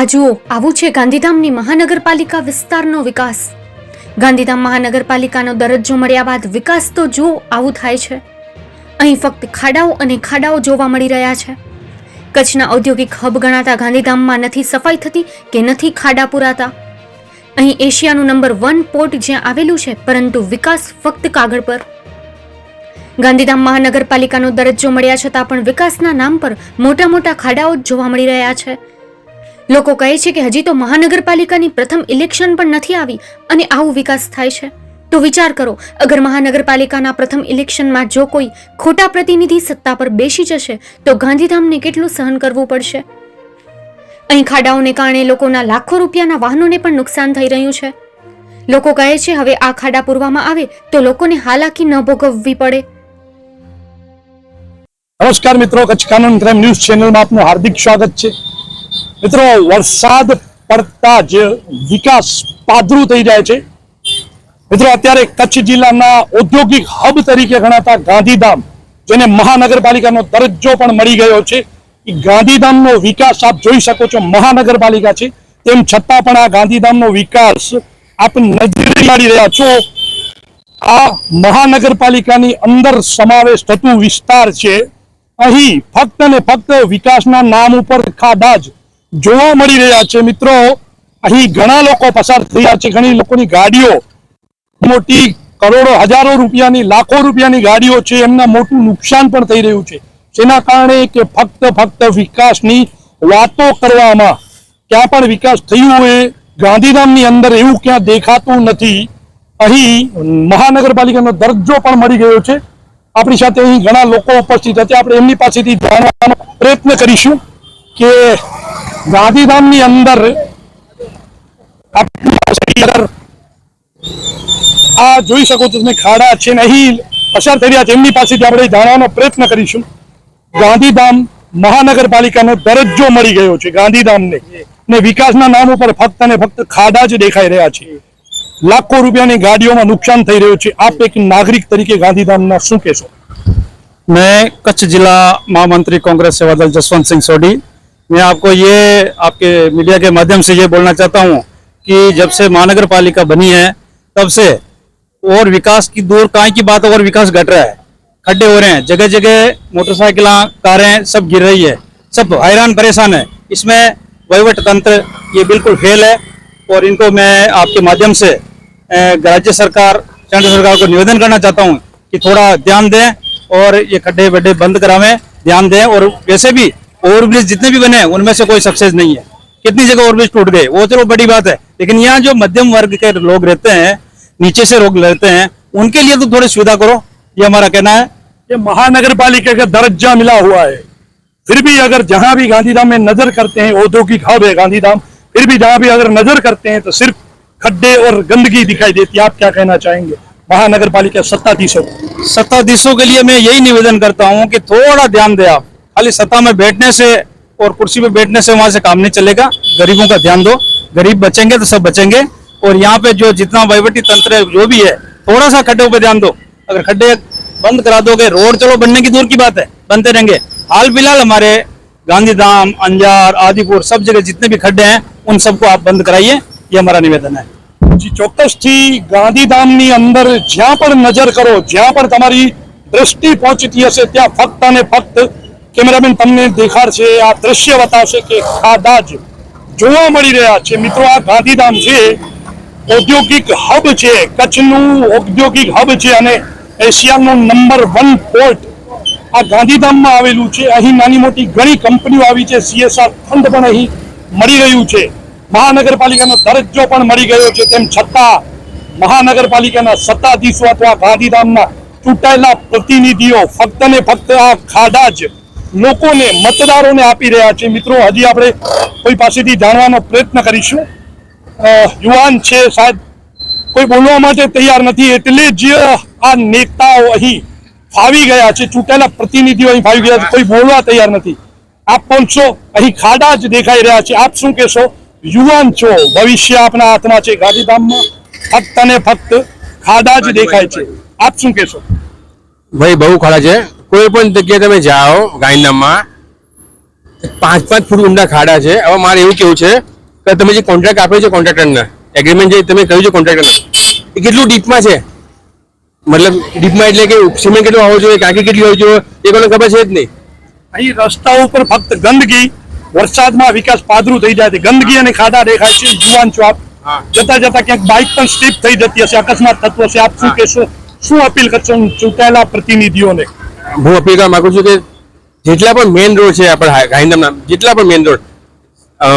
આ જુઓ, આવું છે ગાંધીધામની મહાનગરપાલિકા વિસ્તારનો વિકાસ. ગાંધીધામ મહાનગરપાલિકાનો દરજ્જો મળ્યા બાદ વિકાસ તો જુઓ, આવું થાય છે. અહીં ફક્ત ખાડાઓ અને ખાડાઓ જોવા મળી રહ્યા છે. કચ્છના ઔદ્યોગિક હબ ગણાતા ગાંધીધામમાં નથી સફાઈ થતી કે નથી ખાડા પુરાતા. અહીં એશિયાનું નંબર વન પોર્ટ જ્યાં આવેલું છે, પરંતુ વિકાસ ફક્ત કાગળ પર. ગાંધીધામ મહાનગરપાલિકાનો દરજ્જો મળ્યા છતાં પણ વિકાસના નામ પર મોટા મોટા ખાડાઓ જ જોવા મળી રહ્યા છે. લોકો કહે છે કે હજી તો મહાનગરપાલિકાની પ્રથમ ઇલેક્શન પણ નથી આવી અને આવું વિકાસ થાય છે. તો વિચાર કરો, અગર મહાનગરપાલિકાના પ્રથમ ઇલેક્શનમાં જો કોઈ ખોટા પ્રતિનિધિ સત્તા પર બેસી જશે, તો ગાંધીધામને કેટલું સહન કરવું પડશે? અહીં ખાડાઓને કારણે લોકોના લાખો રૂપિયાના વાહનોને પણ નુકસાન થઈ રહ્યું છે. લોકો કહે છે, હવે આ ખાડા પૂરવામાં આવે તો લોકોને હાલાકી ન ભોગવવી પડે. નમસ્કાર મિત્રો, કચ્છ કાનૂન ક્રાઇમ ન્યૂઝ ચેનલમાં આપનું હાર્દિક સ્વાગત છે. મિત્રો, વરસાદ પડતા જ વિકાસ પાદરું થઈ જાય છે. મિત્રો, અત્યારે કચ્છ જિલ્લાના ઔદ્યોગિક હબ તરીકે ગણાતા ગાંધીધામ, જેને મહાનગરપાલિકાનો દરજ્જો પણ મળી ગયો છે. એ ગાંધીધામનો વિકાસ આપ જોઈ શકો છો, મહાનગરપાલિકા છે. તેમ છતાં પણ આ ગાંધીધામનો વિકાસ આપ નજરે લાડી રહ્યા છો. આ મહાનગરપાલિકાની અંદર સમાવેશ થતું વિસ્તાર છે. અહીં ફક્ત ને ફક્ત વિકાસના નામ ઉપર ખાડા જ જોવા મળી રહ્યા છે મિત્રો. અહીં ઘણા લોકો પસાર થયા છે. ઘણી લોકોની ગાડીઓ, મોટી કરોડો, હજારો રૂપિયાની, લાખો રૂપિયાની ગાડીઓ છે. એમના મોટું નુકસાન પણ થઈ રહ્યું છે. જેના કારણે કે ફક્ત ફક્ત વિકાસની વાતો કરવામાં ક્યાં પણ વિકાસ થયું હોય, ગાંધીધામની અંદર એવું ક્યાં દેખાતું નથી. અહીં મહાનગરપાલિકાનો દરજ્જો પણ મળી ગયો છે. આપણી સાથે અહીં ઘણા લોકો ઉપસ્થિત હતા. આપણે એમની પાસેથી જાણવાનો પ્રયત્ન કરીશું કે ગાંધીધામની અંદર આ જોઈ શકો છો તમે ખાડા છે ને અહીં પસાર થઈ રહ્યા છે એમની પાસેથી આપણે જાણવાનો પ્રયત્ન કરીશું ગાંધીધામ મહાનગરપાલિકાનો દરજ્જો મળી ગયો છે ગાંધીધામને ને વિકાસના નામ ઉપર ફક્ત અને ફક્ત ખાડા જ દેખાઈ રહ્યા છે લાખો રૂપિયાની ગાડીઓમાં નુકસાન થઈ રહ્યું છે આપ એક નાગરિક તરીકે ગાંધીધામના શું કહેશો? મેં કચ્છ જિલ્લા મહામંત્રી કોંગ્રેસ સેવાદળ જસવંતસિંહ સોઢી मैं आपको ये आपके मीडिया के माध्यम से ये बोलना चाहता हूँ कि जब से महानगर पालिका बनी है, तब से और विकास की दूर कहाँ की बात और विकास घट रहा है। खड्डे हो रहे हैं जगह जगह मोटरसाइकिल, कारें सब गिर रही है, सब हैरान परेशान है। इसमें वहीवट तंत्र ये बिल्कुल फेल है और इनको मैं आपके माध्यम से राज्य सरकार, केंद्र सरकार को निवेदन करना चाहता हूँ कि थोड़ा ध्यान दें और ये खड्डे वड्डे बंद करावें, ध्यान दें और वैसे भी ओवरब्रिज जितने भी बने हैं उनमें से कोई सक्सेस नहीं है। कितनी जगह ओवरब्रिज टूट गए वो चलो बड़ी बात है। लेकिन यहाँ जो मध्यम वर्ग के लोग रहते हैं नीचे से लोग रहते हैं उनके लिए तो थोड़ी सुविधा करो। ये हमारा कहना है। ये महानगर पालिका का दर्जा मिला हुआ है। फिर भी अगर जहाँ भी गांधीधाम में नज़र करते हैं औद्योगिक हब है गांधीधाम फिर भी जहाँ भी अगर नज़र करते हैं तो सिर्फ़ खड्डे और गंदगी दिखाई देती है। आप क्या कहना चाहेंगे? महानगर पालिका सत्ताधीशों सत्ताधीशों के लिए मैं यही निवेदन करता हूँ कि थोड़ा ध्यान दे आप। खाली सत्ता में बैठने से और कुर्सी पे बैठने से वहां से काम नहीं चलेगा गरीबों का ध्यान दो गरीब बचेंगे तो सब बचेंगे और यहाँ पे जो जितना वहीवटी तंत्र है जो भी है थोड़ा सा खड्डों पे ध्यान दो अगर खड्डे बंद करा दोगे रोड चलो बनने की दूर की बात है बनते रहेंगे हाल फिलहाल हमारे गांधीधाम अंजार आदिपुर सब जगह जितने भी खड्डे हैं उन सबको आप बंद कराइए ये हमारा निवेदन है જી ચોક્કસથી ગાંધીધામની અંદર જ્યાં પણ નજર કરો જ્યાં પણ તમારી દ્રષ્ટિ પહોંચતી હશે ત્યાં ફક્ત અને ફક્ત કેમેરામેન, તમને દેખાડશે આ દ્રશ્ય બતાવશે કે ખાડા જ જોવા મળી રહ્યા છે. મિત્રો, આ ગાંધીધામ છે, ઔદ્યોગિક હબ છે, કચ્છનું ઔદ્યોગિક હબ છે અને એશિયાનો નંબર વન પોર્ટ. આ ગાંધીધામમાં આવેલું છે. અહીં નાની મોટી ઘણી કંપનીઓ આવી છે. સીએસઆર ફંડ પણ અહીં મળી રહ્યું છે. મહાનગરપાલિકાનો દરજ્જો પણ મળી ગયો છે. તેમ છતાં, મહાનગરપાલિકાના સત્તાધીશો અથવા ગાંધીધામના ચૂંટાયેલા પ્રતિનિધિઓ ફક્ત ને ફક્ત આ ખાડા જ લોકોને મતદારોને આપી રહ્યા છે. મિત્રો હજી આપણે કોઈ પાસેથી જાણવાનો પ્રયત્ન કરીશું. યુવાન છે સાહેબ. કોઈ બોલવા માટે તૈયાર નથી એટલે જ આ નેતાઓ અહીં ફાવી ગયા છે. ચૂંટાયેલા પ્રતિનિધિઓ અહીં ફાવી ગયા છે. કોઈ બોલવા તૈયાર નથી. આપ કોણ છો? અહીં ખાડા જ દેખાઈ રહ્યા છે. આપ શું કહેશો? યુવાન છો. ભવિષ્ય આપના હાથમાં છે. ગાંધીધામમાં ફક્ત અને ફક્ત ખાડા જ દેખાય છે. આપ શું કહેશો? ભાઈ બહુ ખાડા છે. કોઈ પણ જગ્યાએ તમે જાઓ ગાંધીધામમાં પાંચ પાંચ ફૂટ ઊંડા ખાડા છે. હવે મારે એવું કેવું છે કે તમે જે કોન્ટ્રાક્ટ આપ્યો છે કોન્ટ્રાક્ટરને એગ્રીમેન્ટ જે તમે કહ્યું છે કોન્ટ્રાક્ટરને એ કેટલું ડીપમાં છે? મતલબ ડીપમાં એટલે કે સિમેન્ટ કેટલું હોવું જોઈએ કાંકી કેટલી હોવી જોઈએ એ કોને ખબર છે જ નહીં. અહીં રસ્તાઓ ઉપર ફક્ત ગંદકી વરસાદમાં વિકાસ પાદરું થઈ જાય છે. ગંદકી અને ખાડા દેખાય છે. જુવાન છો આપ. જતા જતા ક્યાંક બાઇક પણ સ્લીપ થઈ જતી હશે. અકસ્માત થતો હશે. આપ શું. કહેશો? શું અપીલ કરશો? ચૂંટાયેલા પ્રતિનિધિઓને? હું અપીલ કરવા માગું છું કે જેટલા પણ મેઇન રોડ છે આપણા ગાંધીધામના, જેટલા પણ મેઇન રોડ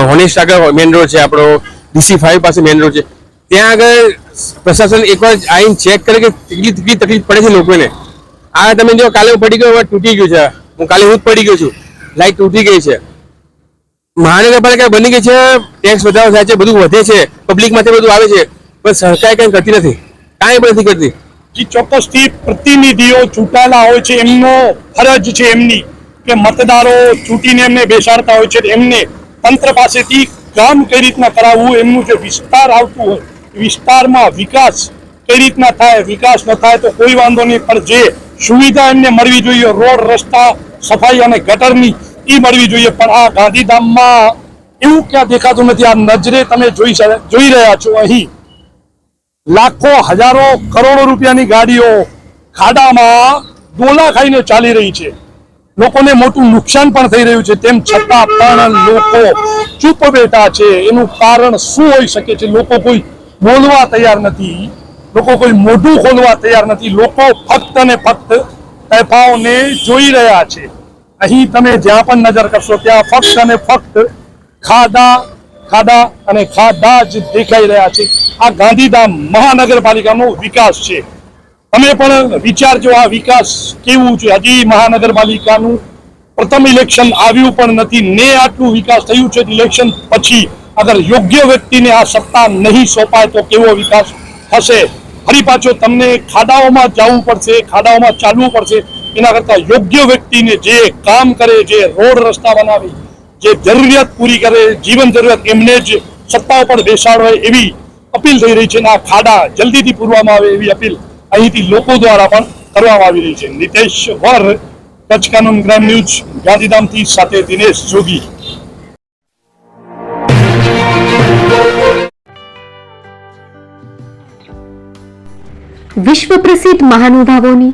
હોનેસ્ટ આગળ મેઇન રોડ છે આપણો ડીસી ફાઈવ પાસે મેઇન રોડ છે, ત્યાં આગળ પ્રશાસન એકવાર આવીને ચેક કરે કે કેટલી કેટલી તકલીફ પડે છે લોકોને. આ તમે જો કાલે હું પડી ગયો, હવે તૂટી ગયું છે. હું કાલે હું જ પડી ગયો છું. લાઈટ તૂટી ગઈ છે. મહાનગરપાલિકા બની ગઈ છે ટેક્સ વધારો થાય છે, બધું વધે છે પબ્લિકમાંથી બધું આવે છે, પણ સરકાર કંઈ કરતી નથી. કાંઈ પણ નથી કરતી. જે ચોક્કસથી પ્રતિનિધિઓ ચૂંટાયેલા હોય છે, એમનો ફરજ છે એમની કે મતદારો ચૂંટીને એમને બેસાડતા હોય છે એમને તંત્ર પાસેથી કામ કઈ રીતના કરાવવું, એમનું જે વિસ્તાર આવતું હોય વિસ્તારમાં વિકાસ કઈ રીતના થાય, વિકાસ ન થાય તો કોઈ વાંધો નહીં, પણ જે સુવિધા એમને મળવી જોઈએ, રોડ, રસ્તા, સફાઈ અને ગટરની, એ મળવી જોઈએ. પણ આ ગાંધીધામમાં એવું ક્યાં દેખાતું નથી, આ નજરે તમે જોઈ જોઈ રહ્યા છો અહીં. લાખો હજારો કરોડો રૂપિયાની ગાડીઓ ખાડામાં ડોલા ખાઈને ચાલી રહી છે. લોકોને મોટું નુકસાન પણ થઈ રહ્યું છે. તેમ છતાં પણ લોકો ચૂપ બેઠા છે. એનું કારણ શું હોઈ શકે છે? લોકો કોઈ બોલવા તૈયાર નથી. લોકો કોઈ મોઢું ખોલવા તૈયાર નથી. લોકો ફક્ત ને ફક્ત તહેફાઓને જોઈ રહ્યા છે. અહીં તમે જ્યાં પણ નજર કરશો, ત્યાં ફક્ત અને ફક્ત ખાડા ખાડા અને ખાડા જ દેખાઈ રહ્યા છે. આ ગાંધીધામ મહાનગરપાલિકાનો વિકાસ છે. તમે પણ વિચારજો આ વિકાસ કેવું છે? હજી મહાનગરપાલિકાનું પ્રથમ ઇલેક્શન આવ્યું પણ નથી. ને આટલું વિકાસ થયું છે ઇલેક્શન પછી અગર યોગ્ય વ્યક્તિને આ સત્તા નહીં સોંપાય તો કેવો વિકાસ થશે? ફરી પાછો તમને ખાડાઓમાં જવું પડશે, ખાડાઓમાં ચાલવું પડશે. એના કરતા યોગ્ય વ્યક્તિને જે કામ કરે, જે રોડ રસ્તા બનાવે જે જરૂરિયાત પૂરી કરે, જીવન જરૂરિયાત એમને જ સત્તા ઉપર બેસાડવાય એવી અપીલ થઈ રહી છે અને આ ખાડા જલ્દીથી પૂરવામાં આવે એવી અપીલ અહીંથી લોકો દ્વારા પણ કરવામાં આવી રહી છે. નિતેશ વર, કચ્છ કાનૂન ગ્રામ ન્યૂઝ, ગાંધીધામથી સાથે દિનેશ જોગી. વિશ્વ પ્રસિદ્ધ મહાનુભાવોની